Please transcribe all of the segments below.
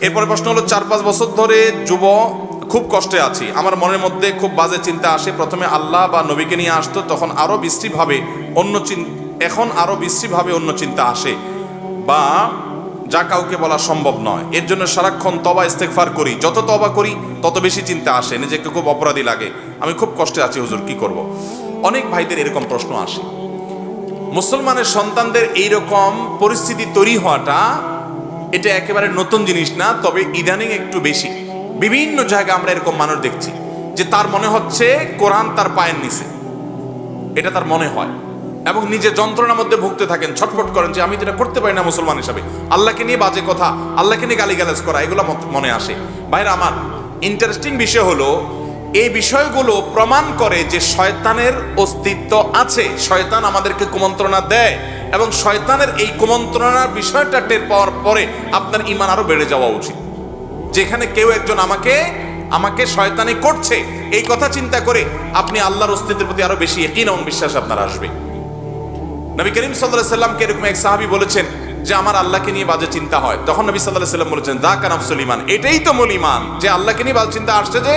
এরপরে প্রশ্ন হলো, চার পাঁচ বছর ধরে যুব খুব কষ্টে আছি। আমার মনের মধ্যে খুব বাজে চিন্তা আসে। প্রথমে আল্লাহ বা নবীকে নিয়ে আসতো, তখন আরও বিশ্রীভাবে অন্য চিন এখন আরও বিশ্রীভাবে অন্য চিন্তা আসে। বা যা কাউকে বলা সম্ভব নয়। এর জন্য সারাক্ষণ তবা ইস্তেকফার করি। যত তবা করি, তত বেশি চিন্তা আসে। নিজেকে খুব অপরাধী লাগে। আমি খুব কষ্টে আছি, হুজুর, কি করব। অনেক ভাইদের এরকম প্রশ্ন আসে। মুসলমানের সন্তানদের এইরকম পরিস্থিতি তৈরি হওয়াটা এটা একেবারে নতুন জিনিস না, তবে ইদানিং একটু বেশি। বিভিন্ন জায়গায় আমরা এরকম মানুষ দেখছি, যে তার মনে হচ্ছে কোরআন তার পায়ের নিচে। এটা তার মনে হয়। এবং নিজে যন্ত্রণার মধ্যে ভুগতে থাকেন, ছটফট করেন যে আমি যেটা করতে পারি না মুসলমান হিসাবে। আল্লাহকে নিয়ে বাজে কথা, আল্লাহকে নিয়ে গালিগালাজ করা, এগুলো মনে আসে। বাইরে আমার ইন্টারেস্টিং বিষয় হলো এই বিষয়গুলো প্রমাণ করে যে শয়তানের অস্তিত্ব আছে। শয়তান আমাদেরকে কুমন্ত্রণা দেয় এবং শয়তানের এই কুমন্ত্রণার বিষয়টা টের পাওয়ার পরে আপনার ইমান আরও বেড়ে যাওয়া উচিত। যেখানে কেউ একজন আমাকে আমাকে শয়তানি করছে, এই কথা চিন্তা করে আপনি আল্লাহর অস্তিত্বের প্রতি আরও বেশি একই এবং বিশ্বাস আপনার আসবে। নবী করিম সাল্লাহ সাল্লামকে এরকম এক সাহাবি বলেছেন যে, আমার আল্লাহকে নিয়ে বাজে চিন্তা হয়। তখন নবী সাল্লাহ সাল্লাম বলেছেন দা কানাফসুল ইমান এটাই তো মূল ইমান যে আল্লাহকে নিয়ে বাজে চিন্তা আসছে যে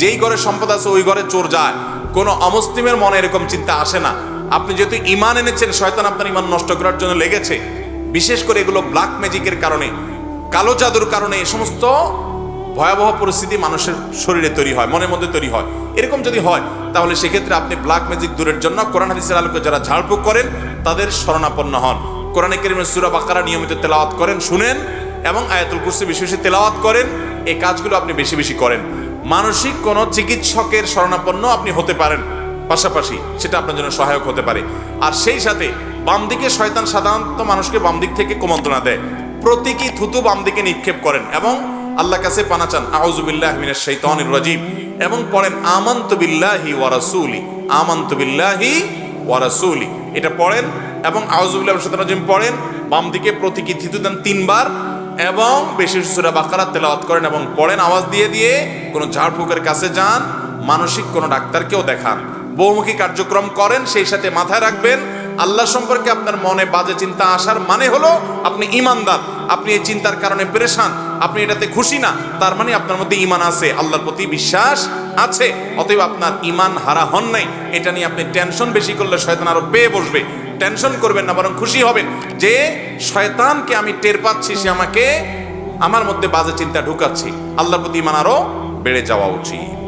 যেই ঘরে সম্পদ আছে, ওই ঘরে চোর যায়। কোনো অমুসলিমের মনে এরকম চিন্তা আসে না। আপনি যেহেতু ইমান এনেছেন, শয়তান আপনার ইমান নষ্ট করার জন্য লেগেছে। বিশেষ করে এগুলো ব্ল্যাক ম্যাজিকের কারণে, কালো জাদুর কারণে এ সমস্ত ভয়াবহ পরিস্থিতি মানুষের শরীরে তৈরি হয়, মনের মধ্যে তৈরি হয়। এরকম যদি হয়, তাহলে সেক্ষেত্রে আপনি ব্ল্যাক ম্যাজিক দূরের জন্য কোরআন হাদিসের আলোকে যারা ঝাড়ফুঁক করেন, তাদের শরণাপন্ন হন। কোরআনে কেরিমের সুরা বাকারা নিয়মিত তেলাওয়াত করেন, শুনেন এবং আয়াতুল কুরসি বেশি বেশি তেলাওয়াত করেন। এই কাজগুলো আপনি বেশি বেশি করেন। মানসিক কোনো চিকিৎসকের শরণাপন্ন আপনি হতে পারেন। পাশাপাশি সেটা আপনার জন্য সহায়ক হতে পারে। আর সেই সাথে বাম দিকে শয়তান সাধারণত মানুষকে বাম দিক থেকে কুমন্ত্রণা দেয়। প্রতীকী থুতু বাম দিকে নিক্ষেপ করেন এবং আল্লাহ কাছে পানা চান আউজুবিল্লাহ মিনাশ শাইতানির রাজিম। এবং পড়েন, আমান্তু বিল্লাহি ওয়া রাসূলি। বিল্লাহি ওয়া রাসূলি। এটা পড়েন এবং আউজুবিল্লাহ শাইতানির রাজিম পড়েন। বাম দিকে প্রতীকী থুতু দেন তিনবার। এবং বেশি সূরা বাকারা তেলাওয়াত করেন এবং পড়েন, আওয়াজ দিয়ে দিয়ে কোনো ঝাড়ফুঁকের কাছে যান, মানসিক কোনো ডাক্তারকেও দেখান। বহুমুখী কার্যক্রম করেন, সেই সাথে মাথায় রাখবেন, আল্লাহ সম্পর্কে আপনার মনে বাজে চিন্তা আসার মানে হলো আপনি ইমানদার আপনি এই চিন্তার কারণে পেরেশান, আপনি এটাতে খুশি না, তার মানে আপনার মধ্যে ইমান আছে, আল্লাহর প্রতি বিশ্বাস আছে, অতএব আপনার ইমান হারা হন নাই, এটা নিয়ে আপনি টেনশন বেশি করলে শয়তান আরও পেয়ে বসবে। টেনশন করবেন না, বরং খুশি হবেন যে শয়তানকে আমি টের পাচ্ছি, সে আমাকে আমার মধ্যে বাজে চিন্তা ঢুকাচ্ছি। আল্লাহর প্রতি ইমান আরও বেড়ে যাওয়া উচিত।